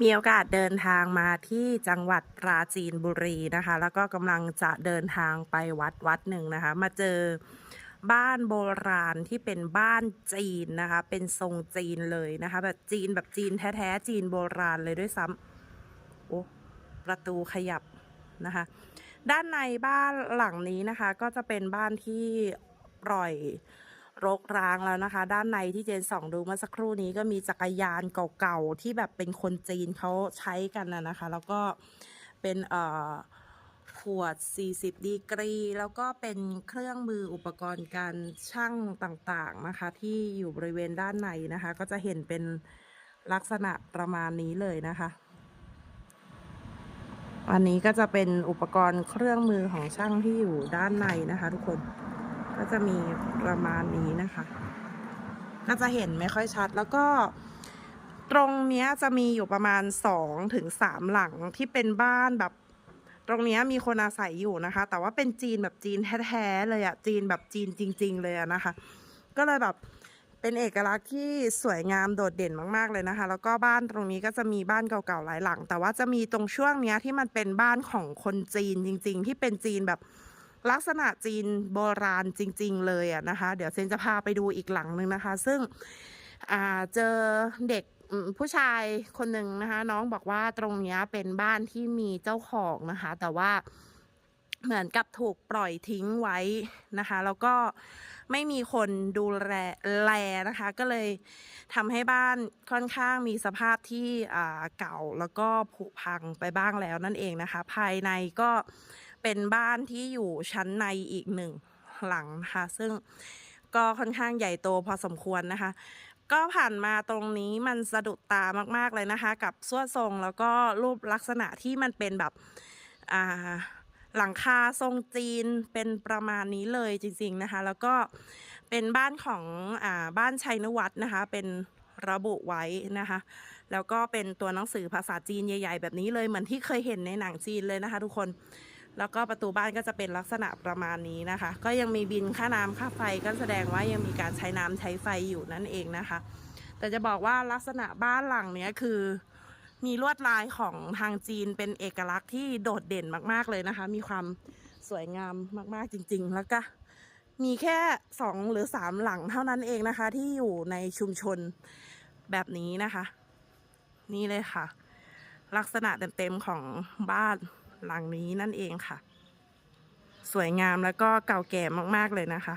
มีโอกาสเดินทางมาที่จังหวัดปราจีนบุรีนะคะ แล้วก็กำลังจะเดินทางไปวัดวัดหนึ่งนะคะ มาเจอบ้านโบราณที่เป็นบ้านจีนนะคะ เป็นทรงจีนเลยนะคะ แบบจีนแบบจีนแท้ๆจีนโบราณเลยด้วยซ้ำโอ้ประตูขยับนะคะ ด้านในบ้านหลังนี้นะคะ ก็จะเป็นบ้านที่ปล่อย รกร้างแล้วนะคะ ด้านในที่เจนส่องดูเมื่อสักครู่นี้ก็มีจักรยานเก่าๆ ที่แบบเป็นคนจีนเขาใช้กันนะนะคะ แล้วก็เป็นเอ่อขวด 40 ดีกรี แล้วก็เป็นเครื่องมืออุปกรณ์การช่างต่างๆนะคะ ที่อยู่บริเวณด้านในนะคะ ก็จะเห็นเป็นลักษณะประมาณนี้เลยนะคะ อันนี้ก็จะเป็นอุปกรณ์เครื่องมือของช่างที่อยู่ด้านในนะคะ ทุกคน ก็จะมีประมาณนี้นะคะ ก็จะเห็นไม่ค่อยชัดแล้วก็ตรงเนี้ยจะมีอยู่ประมาณสองถึงสามหลังที่เป็นบ้านแบบ ตรงเนี้ยมีคนอาศัยอยู่นะคะ แต่ว่าเป็นจีนแบบจีนแท้ๆเลยอะจีนแบบจีนจริง ๆ เลยอะนะคะ ก็เลยแบบเป็นเอกลักษณ์ที่สวยงามโดดเด่นมาก ๆ เลยนะคะ แล้วก็บ้านตรงนี้ก็จะมีบ้านเก่าๆหลายหลัง แต่ว่าจะมีตรงช่วงเนี้ยที่มันเป็นบ้านของคนจีนจริง ๆ ที่เป็นจีนแบบ ลักษณะจีนโบราณจริง ๆ เลยอะนะคะ เดี๋ยวเซนจะพาไปดูอีกหลังหนึ่งนะคะ ซึ่งเจอเด็กผู้ชายคนหนึ่งนะคะ น้องบอกว่าตรงนี้เป็นบ้านที่มีเจ้าของนะคะ แต่ว่าเหมือนกับถูกปล่อยทิ้งไว้นะคะ แล้วก็ไม่มีคนดูแลแลนะคะ ก็เลยทำให้บ้านค่อนข้างมีสภาพที่เก่าแล้วก็ผุพังไปบ้างแล้วนั่นเองนะคะ ภายในก็ เป็นบ้านที่อยู่ชั้นในอีกหนึ่งหลังนะคะซึ่งก็ค่อนข้างใหญ่โตพอสมควรนะคะ ก็ผ่านมาตรงนี้มันสะดุดตามาก ๆ เลยนะคะ กับส่วดทรงแล้วก็รูปลักษณะที่มันเป็นแบบอ่าหลังคาทรงจีนเป็นประมาณนี้เลยจริง ๆนะคะ แล้วก็เป็นบ้านของอ่าบ้านชัยนวัฒน์นะคะ เป็นระบุไว้นะคะ แล้วก็เป็นตัวหนังสือภาษาจีนใหญ่ ๆ แบบนี้เลยเหมือนที่เคยเห็นในหนังจีนเลยนะคะ ทุกคน แล้วก็ประตูบ้านก็จะเป็นลักษณะประมาณนี้นะคะ ก็ยังมีบินค่าน้ำค่าไฟก็แสดงว่ายังมีการใช้น้ำใช้ไฟอยู่นั่นเองนะคะ แต่จะบอกว่าลักษณะบ้านหลังเนี้ยคือ มีลวดลายของทางจีนเป็นเอกลักษณ์ที่โดดเด่นมากๆเลยนะคะ มีความสวยงามมากๆจริง ๆ แล้วก็มีแค่สองหรือสามหลังเท่านั้นเองนะคะ ที่อยู่ในชุมชนแบบนี้นะคะ นี่เลยค่ะ ลักษณะเต็มๆของบ้าน หลังนี้นั่นเองค่ะ สวยงามแล้วก็เก่าแก่มากๆเลยนะคะ